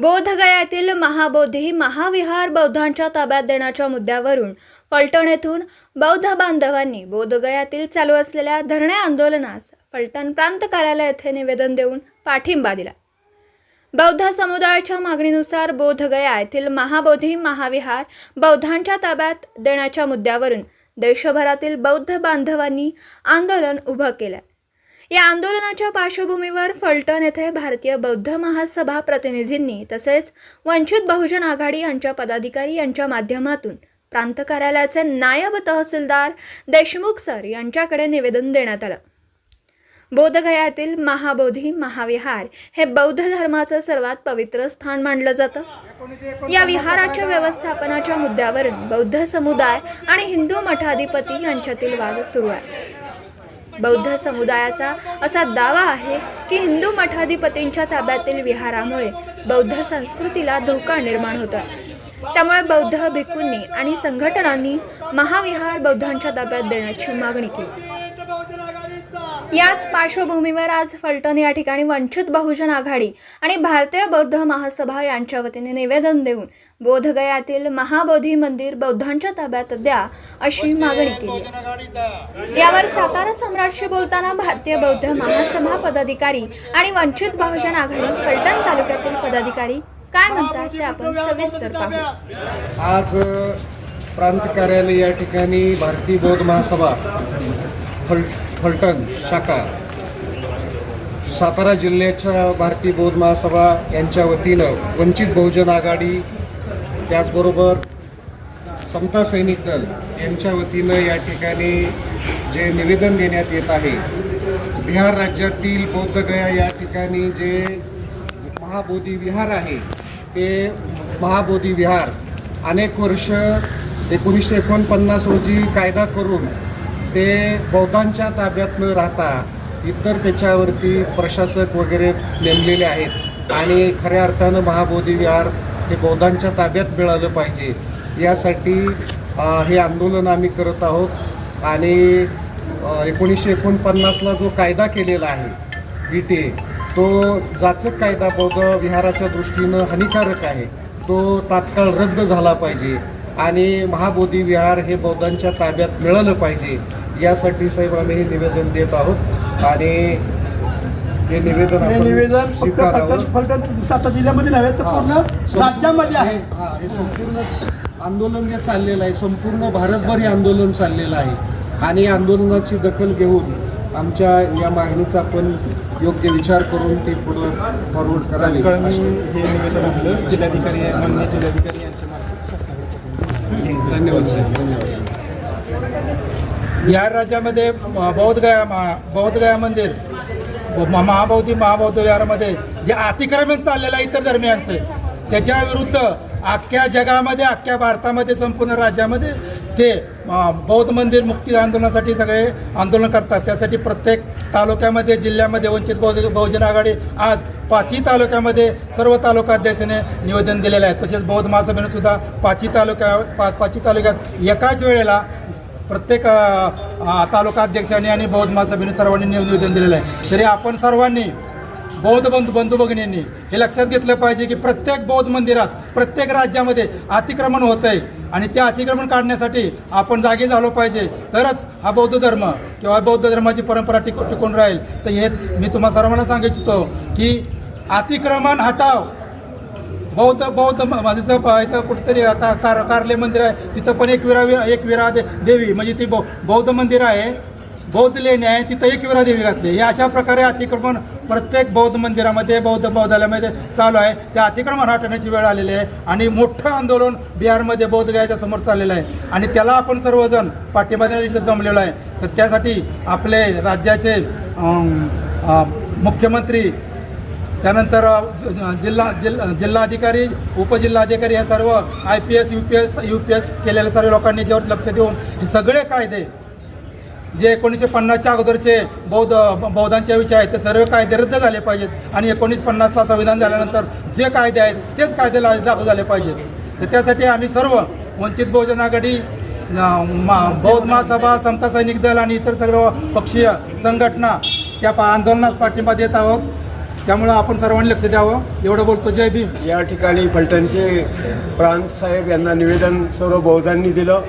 बोधगयातील महाबोधी महाविहार बौद्धांच्या ताब्यात देण्याच्या मुद्द्यावरून फलटण येथून बौद्ध बांधवांनी बोधगयातील चालू असलेल्या धरणे आंदोलनास फलटण प्रांत कार्यालय येथे निवेदन देऊन पाठिंबा दिला. बौद्ध समुदायाच्या मागणीनुसार बोधगया येथील महाबोधी महाविहार बौद्धांच्या ताब्यात देण्याच्या मुद्द्यावरून देशभरातील बौद्ध बांधवांनी आंदोलन उभं केलं. या आंदोलनाच्या पार्श्वभूमीवर फलटण येथे भारतीय बौद्ध महासभा प्रतिनिधींनी तसेच वंचित बहुजन आघाडी यांच्या पदाधिकारी यांच्या माध्यमातून प्रांत कार्यालयाचे नायब तहसीलदार देशमुख सर यांच्याकडे निवेदन देण्यात आलं. बोधगयातील महाबोधी महाविहार हे बौद्ध धर्माचं सर्वात पवित्र स्थान मानलं जातं. या विहाराच्या व्यवस्थापनाच्या मुद्द्यावरून बौद्ध समुदाय आणि हिंदू मठाधिपती यांच्यातील वाद सुरू आहे. बौद्ध समुदायाचा असा दावा आहे की हिंदू मठाधिपतींच्या ताब्यातील विहारामुळे बौद्ध संस्कृतीला धोका निर्माण होता त्यामुळे बौद्ध भिक्खूंनी आणि संघटनांनी महाविहार बौद्धांच्या ताब्यात देण्याची मागणी केली. याच पार्श्वभूमीवर आज फलटण या ठिकाणी वंचित बहुजन आघाडी आणि भारतीय बौद्ध महासभा यांच्या वतीने निवेदन देऊन बोधगयातील महाबोधी मंदिर बौद्धांच्या ताब्यात द्या अशी मागणी केली. यावर सातारा सम्राटशी बोलताना भारतीय बौद्ध महासभा पदाधिकारी आणि वंचित बहुजन आघाडी फलटण तालुक्यातील पदाधिकारी काय म्हणतात ते आपण सविस्तर पाहू. आज प्रांत कार्यालय या ठिकाणी भारतीय बौद्ध महासभा फल फलटण शाखा. सातारा जिल्ह्याच्या भारतीय बौद्ध महासभा यांच्या वतीनं वंचित बहुजन आघाडी त्याचबरोबर समता सैनिक दल यांच्या वतीनं या ठिकाणी जे निवेदन देण्यात येत आहे बिहार राज्यातील बौद्धगया या ठिकाणी जे महाबोधी विहार आहे ते महाबोधी विहार अनेक वर्ष एकोणीसशे एकोणपन्नास रोजी कायदा करून ते बौद्धांच्या ताब्यात न राहता इतर त्याच्यावरती प्रशासक वगैरे नेमलेले आहेत. आणि खऱ्या अर्थानं महाबोधी विहार हे बौद्धांच्या ताब्यात मिळालं पाहिजे. यासाठी हे आंदोलन आम्ही करत आहोत. आणि एकोणीसशे एकोणपन्नासला जो कायदा केलेला आहे विटे तो जाचक कायदा बौद्ध विहाराच्या दृष्टीनं हानिकारक आहे. तो तात्काळ रद्द झाला पाहिजे. आणि महाबोधी विहार हे बौद्धांच्या ताब्यात मिळालं पाहिजे यासाठी साहेब आम्ही हे निवेदन देत आहोत. आणि हे निवेदन हे आपण निवेदन फक्त स्वीकारावं. फलटण फलटण सातारा जिल्ह्यामध्ये नव्हे तर पूर्ण राज्यामध्ये आहे. हे- हा, हे संपूर्ण आंदोलन जे चाललेलं आहे संपूर्ण भारतभर हे आंदोलन चाललेलं आहे. आणि आंदोलनाची दखल घेऊन आमच्या या मागणीचा आपण योग्य विचार करून ते पुढं फॉरवर्ड करावे. तात्काळ मी हे निवेदन आपलं जिल्हाधिकारी माननीय जिल्हाधिकारी यांच्या मार्फत. धन्यवाद. धन्यवाद बिहार राज्यामध्ये बौद्धगया महा बौद्धगया मंदिर म- महाबौद्धी महाबौद्ध विहारामध्ये जे अतिक्रमण चाललेलं आहे इतर धर्मियांचं त्याच्या विरुद्ध अख्ख्या जगामध्ये अख्ख्या भारतामध्ये संपूर्ण राज्यामध्ये ते बौद्ध मंदिर मुक्ती आंदोलनासाठी सगळे आंदोलन करतात. त्यासाठी प्रत्येक तालुक्यामध्ये जिल्ह्यामध्ये वंचित बहुज बहुजन आघाडी आज पाचही तालुक्यामध्ये सर्व तालुकाध्यक्षाने निवेदन दिलेलं आहे. तसेच बौद्ध महासभेने सुद्धा पाचही तालुक्या पा पाचही तालुक्यात एकाच वेळेला प्रत्येक तालुका अध्यक्षांनी आणि बौद्ध महासभेने सर्वांनी निवेदन दिलेलं आहे. तरी आपण सर्वांनी बौद्ध बंधू बंधू भगिनींनी हे लक्षात घेतलं पाहिजे की प्रत्येक बौद्ध मंदिरात प्रत्येक राज्यामध्ये अतिक्रमण होत आहे आणि त्या अतिक्रमण काढण्यासाठी आपण जागे झालो पाहिजे. तरच हा बौद्ध धर्म किंवा बौद्ध धर्माची परंपरा टिक टिकून राहील. तर हे मी तुम्हा सर्वांना सांगू इच्छितो की अतिक्रमण हटाव. बौद्ध बौद्ध माझं इथं प- इथं कुठेतरी का कार कार्ले मंदिर आहे. तिथं पण एक विरा एक विरा दे देवी म्हणजे ती बौ बौद्ध मंदिर आहे. बौद्ध लेणी आहे तिथं एक विरा देवी घातली. हे अशा प्रकारे अतिक्रमण प्रत्येक बौद्ध मंदिरामध्ये बौद्ध बौद्धालयामध्ये चालू आहे. त्या अतिक्रमण हटवण्याची वेळ आलेली आहे. आणि मोठं आंदोलन बिहारमध्ये बौद्धगयाच्या समोर चाललेलं आहे. आणि त्याला आपण सर्वजण पाठिंबा देण्यासाठी जमलेलो आहे. तर त्यासाठी आपले राज्याचे मुख्यमंत्री त्यानंतर ज- जिल्हा जिल्हा जिल्हाधिकारी उपजिल्हाधिकारी हे सर्व I P S U P S U P S केलेल्या सर्व लोकांनी ज्यावर लक्ष देऊन हे सगळे कायदे जे एकोणीसशे पन्नासच्या अगोदरचे बौद्ध बौद्धांच्या विषय आहेत ते सर्व कायदे रद्द झाले पाहिजेत. आणि एकोणीस पन्नासला संविधान झाल्यानंतर जे कायदे आहेत तेच कायदे ला- लागू झाले पाहिजेत. तर त्यासाठी आम्ही सर्व वंचित बहुजन आघाडी मा- बौद्ध महासभा समता सैनिक दल आणि इतर सर्व पक्षीय संघटना त्या पा- आंदोलनास पाठिंबा देत आहोत. त्यामुळं आपण सर्वांनी लक्ष द्यावं. एवढं बोलतो जय भीम. या ठिकाणी फलटणचे प्रांत साहेब यांना निवेदन सर्व बौद्धांनी दिलं.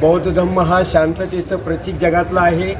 बौद्ध धम्म हा शांततेचं प्रतीक जगातलं आहे.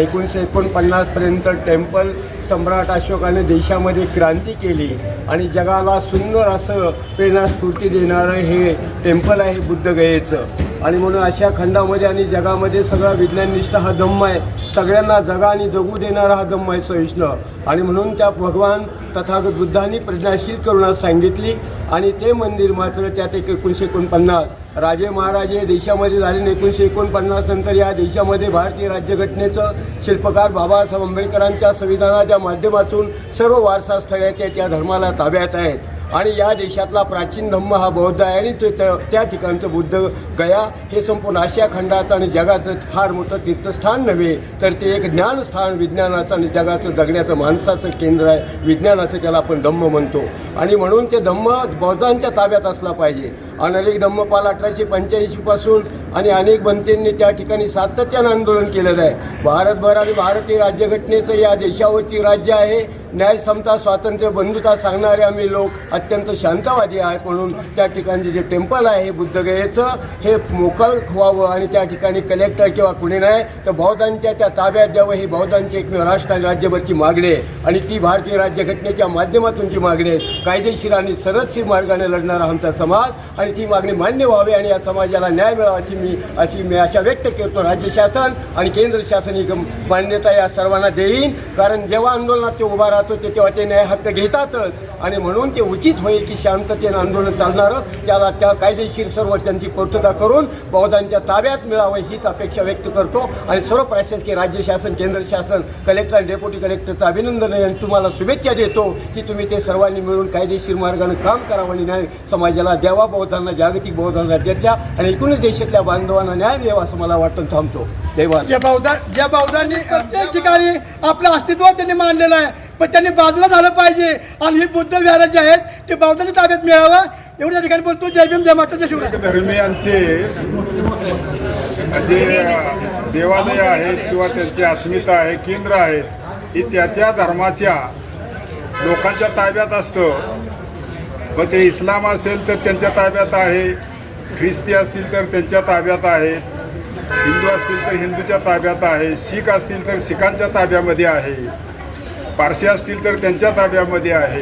एकोणीसशे एकोणपन्नासपर्यंत टेम्पल सम्राट अशोकाने देशामध्ये क्रांती केली आणि जगाला सुंदर असं प्रेरणास्फूर्ती देणारं हे टेम्पल आहे बुद्धगयेचं. आणि म्हणून अशा खंडामध्ये आणि जगामध्ये सगळा विज्ञाननिष्ठ हा धम्म आहे. सगळ्यांना जगा आणि जगू देणारा हा धम्म आहे सहिष्णू. आणि म्हणून त्या भगवान तथागत बुद्धांनी प्रज्ञाशील करुणास सांगितली. आणि ते मंदिर मात्र त्यात एक एकोणीसशे एकोणपन्नास. राजे महाराजे देशामध्ये झाले एकोणीसशे एकोणपन्नास नंतर या देशामध्ये भारतीय राज्यघटनेचं शिल्पकार बाबासाहेब आंबेडकरांच्या संविधानाच्या माध्यमातून सर्व वारसा स्थळाच्या त्या धर्माला ताब्यात आहेत. आणि या देशातला प्राचीन धम्म हा बौद्ध आहे आणि ते त्या- त्या ठिकाणचं बुद्ध गया हे संपूर्ण आशिया खंडाचं आणि जगाचं फार मोठं तीर्थस्थान नव्हे तर ते एक ज्ञानस्थान विज्ञानाचं आणि जगाचं जगण्याचं माणसाचं केंद्र आहे. विज्ञानाचं त्याला आपण धम्म म्हणतो. आणि म्हणून ते धम्म बौद्धांच्या ताब्यात असला पाहिजे. अनेक धम्मपाल अठराशे पंच्याऐंशीपासून आणि अनेक बनतेंनी त्या ठिकाणी सातत्यानं आंदोलन केलेलं आहे. भारतभर आणि भारतीय राज्यघटनेचं या देशावरची राज्य आहे. न्याय समता स्वातंत्र्य बंधुता सांगणारे आम्ही लोक अत्यंत शांतवादी आहेत म्हणून त्या ठिकाणचे जे टेम्पल आहे बुद्धगयेचं हे मोकळ व्हावं आणि त्या ठिकाणी कलेक्टर किंवा कुणी नाही तर बौद्धांच्या त्या ताब्यात द्यावं ही बौद्धांची एकमेव राष्ट्र आणि राज्यभरची मागणी आहे. आणि ती भारतीय राज्यघटनेच्या माध्यमातूनची मागणी आहे कायदेशीर आणि सरदशीर मार्गाने लढणारा आमचा समाज आणि ती मागणी मान्य व्हावी आणि या समाजाला न्याय मिळावा अशी मी अशी मी आशा व्यक्त करतो. राज्य शासन आणि केंद्र शासन ही मान्यता या सर्वांना देईन. कारण जेव्हा आंदोलनात ते उभा राहतो ते तेव्हा ते न्याय हक्क घेतातच. आणि म्हणून ते उचित होईल की शांततेनं आंदोलन चालणारं त्याला त्या कायदेशीर सर्व त्यांची पूर्तता करून बौद्धांच्या ताब्यात मिळावं हीच अपेक्षा व्यक्त करतो. आणि सर्व प्रशासकीय राज्य शासन केंद्र शासन कलेक्टर आणि डेप्युटी कलेक्टरचं अभिनंदन आहे आणि तुम्हाला शुभेच्छा देतो की तुम्ही ते सर्वांनी मिळून कायदेशीर मार्गाने काम करावं आणि न्याय समाजाला द्यावा. बौद्धांना जागतिक बौद्ध राज्यातल्या आणि एकूणच देशातल्या बांधवांना न्याय द्यावा असं मला वाटून थांबतो. देवा ज्या बौद्धा ज्या बौद्धांनी प्रत्येक ठिकाणी आपलं अस्तित्व त्यांनी मांडलेलं आहे. पण त्यांनी बाजूला झालं पाहिजे. आणि ही बुद्ध विहार जे आहेत ते बौद्धाच्या ताब्यात मिळावं. एवढ्या ठिकाणी बोलतो जय भीम जय माता जय शिवराय. धर्मियांचे जे देवालय आहेत किंवा त्यांची अस्मिता आहे केंद्र आहेत ही त्या त्या धर्माच्या लोकांच्या ताब्यात असतं. मग ते इस्लाम असेल तर त्यांच्या ताब्यात आहे. ख्रिस्ती असतील तर त्यांच्या ताब्यात आहे. हिंदू असतील तर हिंदूच्या ताब्यात आहे. शीख असतील तर शिखांच्या ताब्यामध्ये आहे. पारशी असतील तर त्यांच्या ताब्यामध्ये आहे.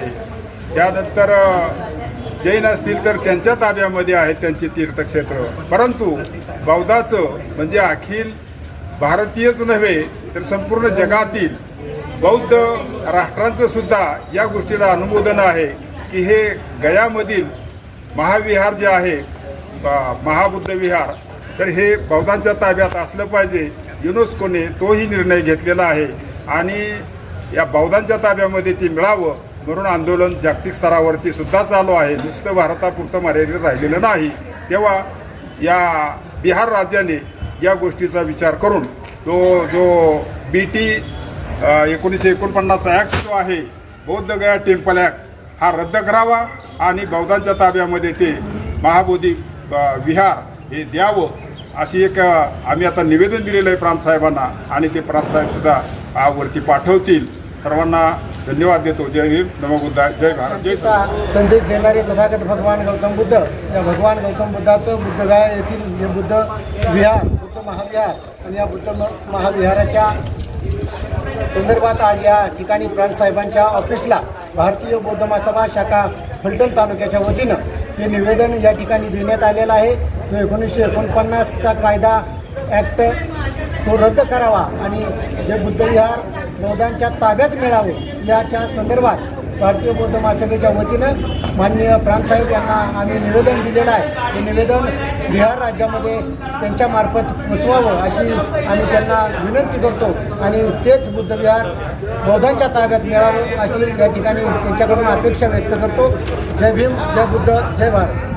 त्यानंतर जैन असतील तर त्यांच्या ताब्यामध्ये आहेत त्यांचे तीर्थक्षेत्र. परंतु बौद्धाचं म्हणजे अखिल भारतीयच नव्हे तर संपूर्ण जगातील बौद्ध राष्ट्रांचं सुद्धा या गोष्टीला अनुमोदन आहे. की हे गयामधील महाविहार जे आहे महाबुद्ध विहार तर हे बौद्धांच्या ताब्यात असलं पाहिजे. युनेस्कोने तोही निर्णय घेतलेला आहे. आणि या बौद्धांच्या ताब्यामध्ये ती मिळावं म्हणून आंदोलन जागतिक स्तरावरती सुद्धा चालू आहे. नुसतं भारतापुरतं मर्यादित राहिलेलं नाही. तेव्हा या बिहार राज्याने या गोष्टीचा विचार करून तो जो बी टी एकोणीसशे एकोणपन्नासचा ॲक्ट जो आहे बौद्ध गया टेम्पल ॲक्ट हा रद्द करावा आणि बौद्धांच्या ताब्यामध्ये ते महाबोधी विहार हे द्यावं अशी एक आम्ही आता निवेदन दिलेलं आहे प्रांतसाहेबांना आणि ते प्रांतसाहेबसुद्धा वरती पाठवतील. सर्वांना धन्यवाद देतो. जय भीम नमो बुद्धा. जय भारत. जय संदेश देणारे तथागत भगवान गौतम बुद्ध. या भगवान गौतम बुद्धाचं बुद्धगाय येथील हे बुद्ध विहार बुद्ध महाविहार आणि या बुद्ध महाविहाराच्या संदर्भात आज या ठिकाणी प्रांतसाहेबांच्या ऑफिसला भारतीय बौद्ध महासभा शाखा फलटण तालुक्याच्या वतीनं हे निवेदन या ठिकाणी देण्यात आलेलं आहे. जो एकोणीसशे एकोणपन्नासचा कायदा ॲक्ट तो रद्द करावा आणि जे बुद्धविहार बौद्धांच्या ताब्यात मिळावे याच्या संदर्भात भारतीय बौद्ध महासभेच्या वतीनं माननीय प्रांतसाहेब यांना आम्ही निवेदन दिलेलं आहे. हे निवेदन बिहार राज्यामध्ये त्यांच्यामार्फत पोचवावं अशी आम्ही त्यांना विनंती करतो आणि तेच बुद्धविहार बौद्धांच्या ताब्यात मिळावं अशी या ठिकाणी त्यांच्याकडून अपेक्षा व्यक्त करतो. जय भीम जय बुद्ध जय भारत.